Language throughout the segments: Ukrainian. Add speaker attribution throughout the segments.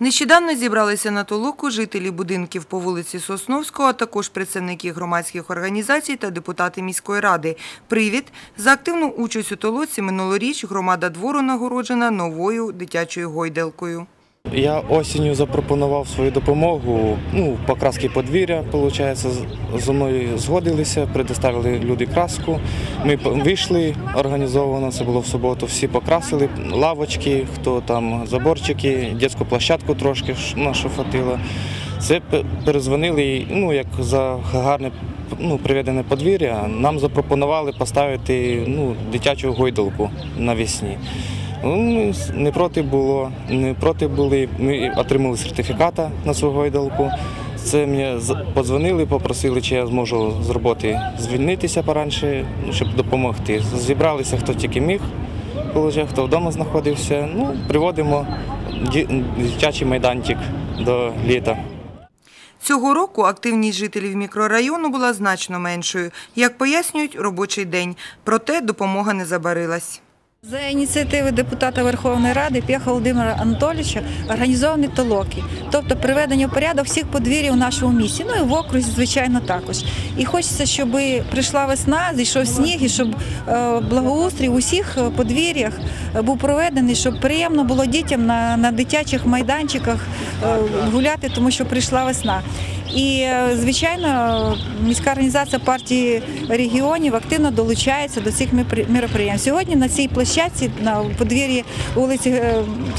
Speaker 1: Нещодавно зібралися на толоку жителі будинків по вулиці Сосновського, а також представники громадських організацій та депутати міської ради. Привід за активну участь у толоці минулоріч громада двору нагороджена новою дитячою гойдалкою.
Speaker 2: Я осінню запропонував свою допомогу. Ну, покраски подвір'я, виходить, зі мною згодилися, предоставили люди краску. Ми вийшли організовано, це було в суботу. Всі покрасили лавочки, хто там заборчики, дитячу площадку трошки нашу хватило. Це перезвонили, ну, як за гарне ну, приведене подвір'я, нам запропонували поставити ну, дитячу гойдалку навесні. Ну, ми не проти було, не проти були. Ми отримали сертифіката на цю гойдалку. Це мені подзвонили, попросили, чи я зможу з роботи звільнитися поранше, ну, щоб допомогти. Зібралися хто тільки міг, хто вдома знаходився. Ну, приводимо дитячий майданчик до літа.
Speaker 1: Цього року активність жителів мікрорайону була значно меншою. Як пояснюють, робочий день. Проте допомога не забарилась.
Speaker 3: За ініціативи депутата Верховної Ради П'яха Володимира Анатолійовича організовані толоки, тобто приведення в порядок всіх подвір'їв у нашому місті, ну і в окрузі, звичайно, також. І хочеться, щоб прийшла весна, зійшов сніг, і щоб е, благоустрій у всіх е, подвір'ях е, був проведений, щоб приємно було дітям на, на дитячих майданчиках гуляти, тому що прийшла весна. І, звичайно, міська організація партії регіонів активно долучається до цих міроприємств. Сьогодні на цій площадці на подвір'ї вулиці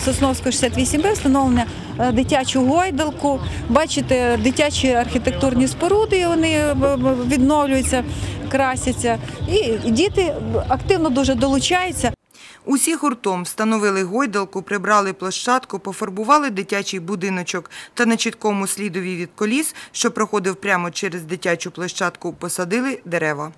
Speaker 3: Сосновської, 68Б встановлено е, дитячу гойдалку. Бачите, дитячі архітектурні споруди вони е, відновлюються, красяться. І діти активно дуже долучаються.
Speaker 1: Усі гуртом встановили гойдалку, прибрали площадку, пофарбували дитячий будиночок та на чіткому слідові від коліс, що проходив прямо через дитячу площадку, посадили дерева.